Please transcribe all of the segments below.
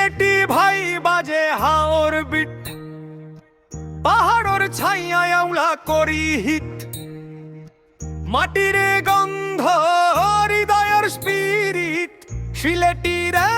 সিলেটি ভাই বাজে হাওর বিট। পাহাড়ের ছাইয়া আউলা করি হিট। মাটির গন্ধ, হৃদয়ের স্পিরিট। সিলেটি রে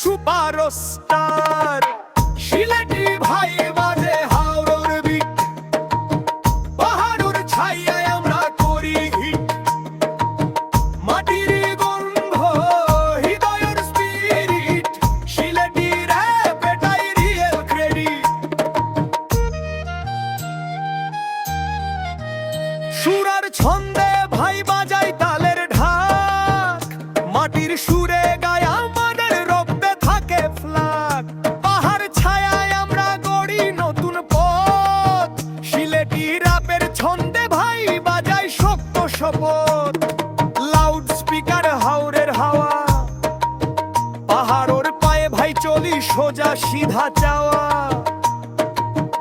ফিউচার সুপার স্টার সিলেটি ভাই বাজে হাওড়র বিট। পাহাড়ুর ছাইয়ায় আমরা করি হিট। মাটির গন্ধ, হৃদয়ের স্পিরিট সিলেটি র‍্যাপ এটাই রিয়েল ক্রেডিট সুরার ছন্দে ভাই বাজাই তালের ঢাক। মাটির সুরে গায় সোজা সিধা চাওয়া।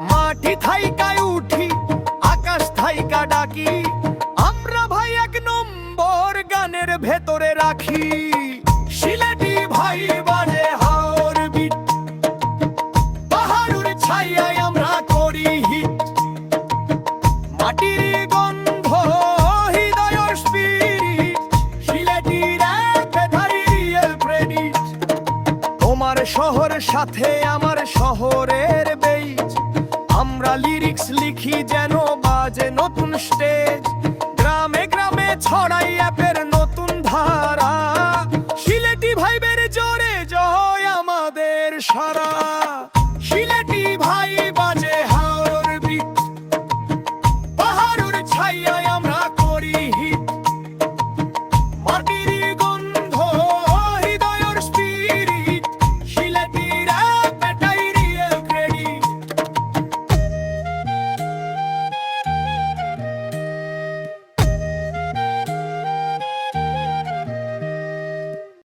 মাটি থাইকায় উঠি, আকাশ থাইকা ডাকি। আমরা ভাই এক নম্বর গানের ভেতরে শহর সাথে আমার শহরের বেজ আমরা লিরিক্স লিখি যেন বাজে নতুন স্টেজ গ্রামে গ্রামে ছড়াই